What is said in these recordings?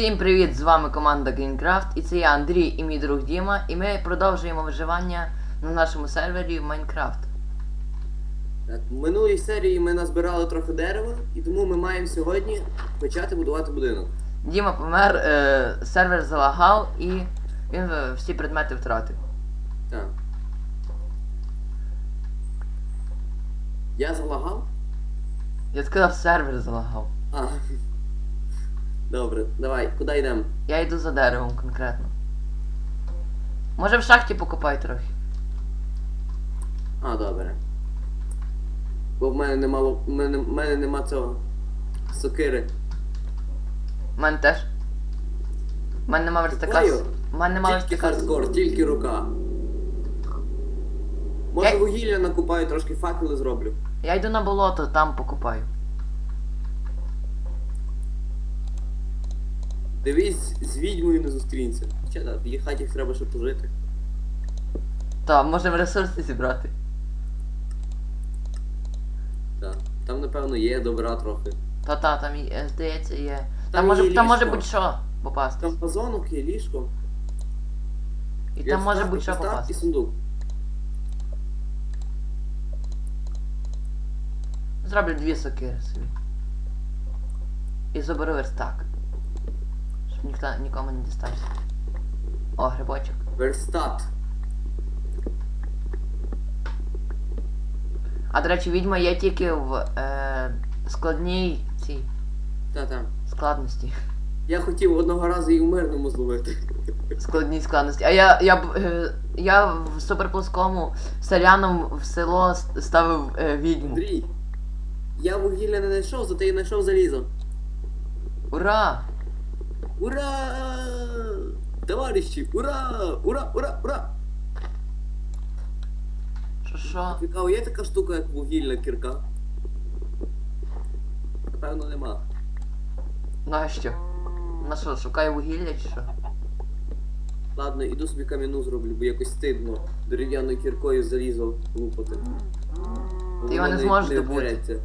Всім привіт! З вами команда Greencraft і це я Андрій і мій друг Діма, і ми продовжуємо виживання на нашому сервері в Майнкрафт. Так, в минулій серії ми назбирали трохи дерева, і тому ми маємо сьогодні почати будувати будинок. Діма помер, е, сервер залагав і він е, всі предмети втратив. Так. Я залагав? Я сказав, сервер залагав. А. Добре, давай, куди йдемо? Я йду за деревом конкретно. Може в шахті покопай трохи. А, добре. Бо в мене нема ло- в мене, в мене нема цього. Сокири. У мене теж. У мене нема верстака. У мене нема Тільки верстака. хардкор, тільки рука. Може Я- вугілля накупаю, трошки факели зроблю. Я йду на болото, там покопаю. Дивись, з відьмою не зустрінься. Хоча так, в її хаті треба ще пожити. Та, можемо ресурси зібрати. Так. Там, напевно, є добра трохи. Та-та, там є- е, здається є. Там, Там може, є там може ліжко. будь-що попасти. Там вазонок є, ліжко. І Є там може будь-що встав попасти. і сундук. Зроблю дві сокири собі. І заберу верстак. Ніхто нікому не дістався. О, грибочок. Верстат. А до речі, відьма є тільки в е, складній цій Та-та. складності. Я хотів одного разу її в мирному зловити. Складній складності. А я. я, б, е, я в суперплоскому селянам в село ставив е, відьму. Андрій. Я вугілля не знайшов, зате я знайшов залізо. Ура! Ура! Товариші! Ура! Ура! Ура! Ура! Що що? Цікаво, є така штука, як вугільна кірка? Напевно, нема. Нащо? На що, шукаю вугілля чи що? Ладно, іду собі кам'яну зроблю, бо якось стидно дерев'яною кіркою залізо лупати. Ти його не зможеш добути.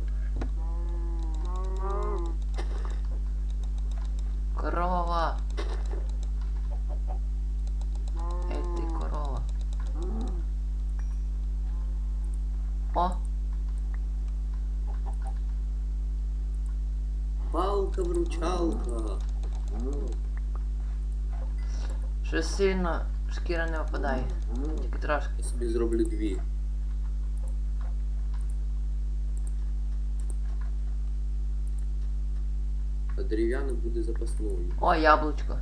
Палка-вручалка. щось сильно шкіра не випадає. Тільки трошки. Я собі зроблю дві. А дерев'яна буде запасною. О, яблучко.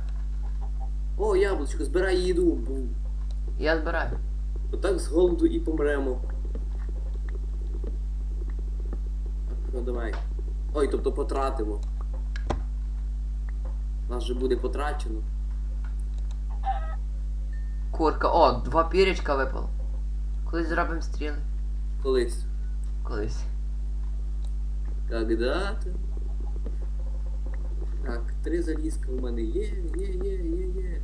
О, яблучко, збирай їду. Я збираю. Отак з голоду і помремо. Ну давай. Ой, тобто потратимо. Нас же буде потрачено. Курка. О, два пірячка випало. Колись зробимо стріли. Колись. Колись. Когда-то. Так, три залізка у мене є, є, є, є, є.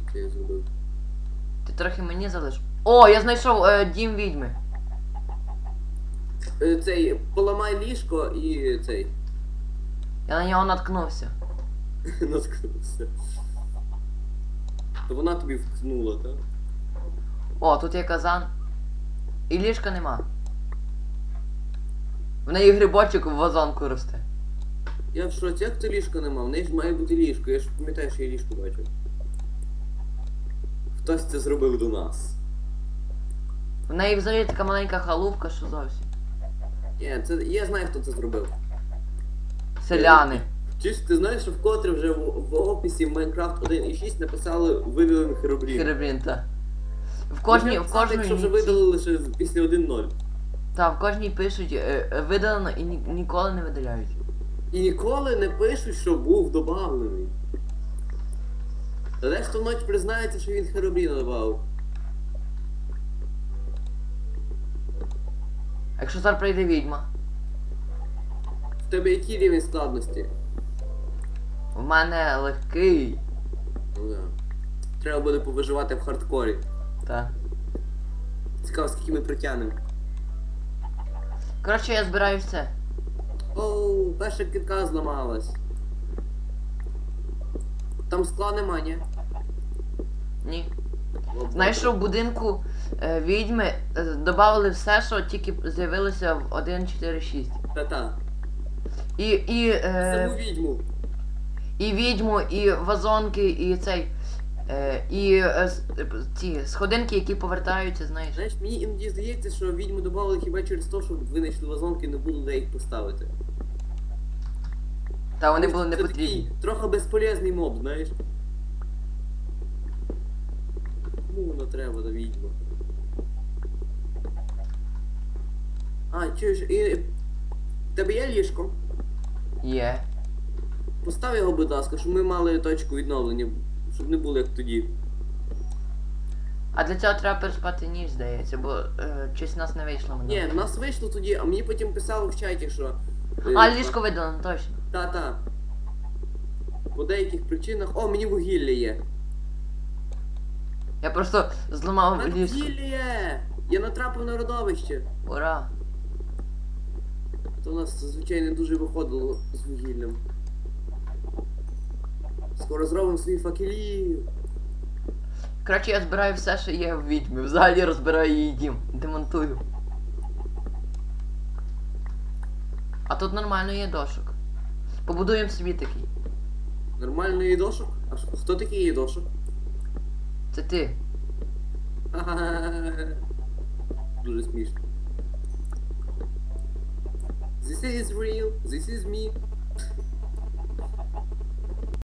Що це я зробив? Ти трохи мені залиш. О, я знайшов е, дім відьми. Е, Цей, поламай ліжко і цей. Я на нього наткнувся. Наткнувся. То вона тобі вткнула, так? О, тут є казан. І ліжка нема. В неї грибочок в вазонку росте. Я в шоці, як то ліжка нема? В неї ж має бути ліжко, я ж пам'ятаю, що я ліжко бачив. Хтось це зробив до нас. В неї взагалі така маленька халупка, що зовсім. Ні, це я знаю, хто це зробив. Селяни. Чи ж ти знаєш, що вкотре вже в, в описі Minecraft 1.6 написали видалені херобрін? Херебрін, та. В кожній, в кожній, Якщо вже видалили лише після 1.0. та, в кожній пишуть е, е, видалено і ні, ніколи не видаляють. І ніколи не пишуть, що був добавлений. Та дехто вночі признається, що він херобріна додав. Якщо зараз прийде відьма, тебе який рівень складності? в мене легкий. Ну да. Треба буде повиживати в хардкорі. Та. Цікаво, скільки ми притягнемо. Коротше, я збираю все. Оу, перша кітка зламалась. Там скла нема, ні? Ні. Знаєш, що в будинку е, відьми е, додали все, що тільки з'явилося в 1.4.6. Та-та. І, і, Саму е, відьму. і відьму, і вазонки, і цей. Е, і е, с- е, ці сходинки, які повертаються, знаєш. Знаєш, мені іноді здається, що відьму додали хіба через те, що винайшли вазонки, і не було де їх поставити. Та вони були не це потрібні. такий трохи безполезний моб, знаєш. Кому воно треба до відьми? А, чуєш, і... в тебе є ліжко? Є. Постав його, будь ласка, щоб ми мали точку відновлення, щоб не було як тоді. А для цього треба переспати ніч, здається, бо е, щось в нас не вийшло Ні, в нас вийшло тоді, а мені потім писали в чаті, що. е, А, ліжко видано, точно. Та-та. По деяких причинах. О, мені вугілля є. Я просто зламав А, ліжко. Вугілля є! Я натрапив на родовище. Ура! То у нас зазвичай не дуже виходило з вугіллям. Скоро зробимо свої факелі. Коротше, я збираю все, що є в відьмі. Взагалі розбираю її дім. Демонтую. А тут нормально є дошок. Побудуємо собі такий. Нормально є дошок? А що- хто такий є дошок? Це ти. Ха-ха-ха. Дуже смішно. This is real, this is me.